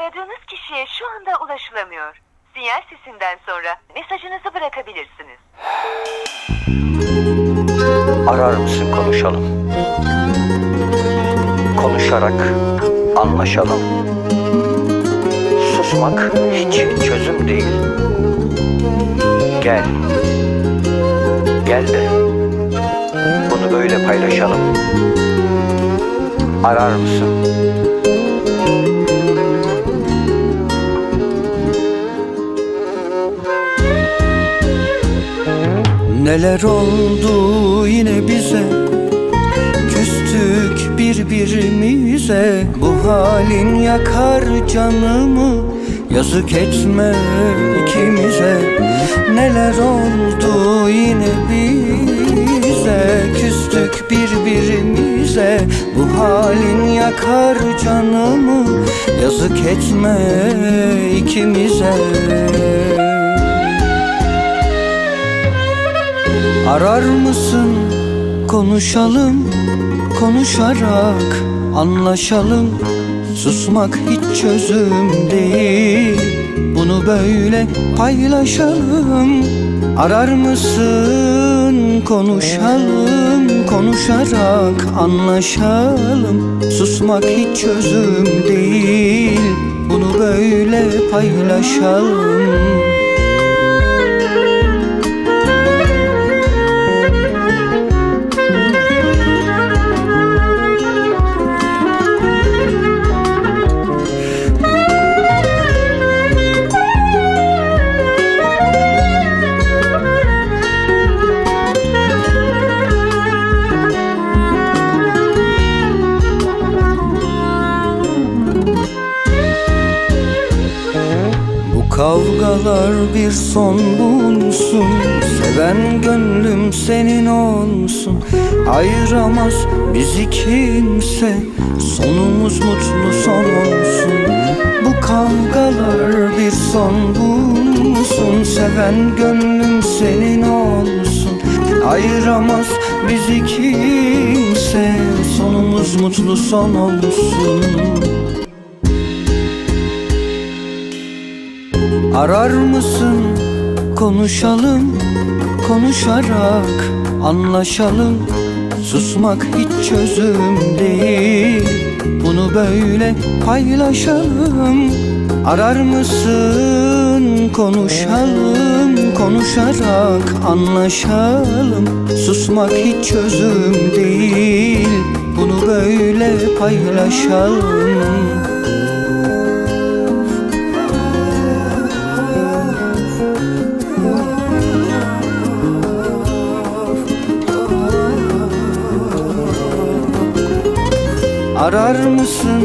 Aradığınız kişiye şu anda ulaşılamıyor. Sinyal sesinden sonra mesajınızı bırakabilirsiniz. Arar mısın konuşalım? Konuşarak anlaşalım. Susmak hiç çözüm değil. Gel. Gel de bunu böyle paylaşalım. Arar mısın? Neler oldu yine bize? Küstük birbirimize. Bu halin yakar canımı. Yazık etme ikimize. Neler oldu yine bize? Küstük birbirimize. Bu halin yakar canımı. Yazık etme ikimize Arar mısın? Konuşalım konuşarak anlaşalım. Susmak hiç çözüm değil. Bunu böyle paylaşalım. Arar mısın? Konuşalım konuşarak anlaşalım. Susmak hiç çözüm değil. Bunu böyle paylaşalım kavgalar bir son bulsun Seven gönlüm senin olsun. Ayıramaz bizi kimse Sonumuz mutlu son olsun. Bu kavgalar bir son bulsun Seven gönlüm senin olsun. Ayıramaz bizi kimse Sonumuz mutlu son olsun Arar mısın? Konuşalım konuşarak anlaşalım. Susmak hiç çözüm değil. Bunu böyle paylaşalım. Arar mısın? Konuşalım konuşarak anlaşalım. Susmak hiç çözüm değil. Bunu böyle paylaşalım Arar mısın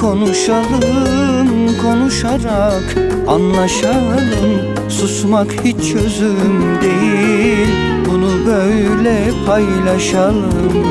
konuşalım konuşarak anlaşalım. Susmak hiç çözüm değil bunu böyle paylaşalım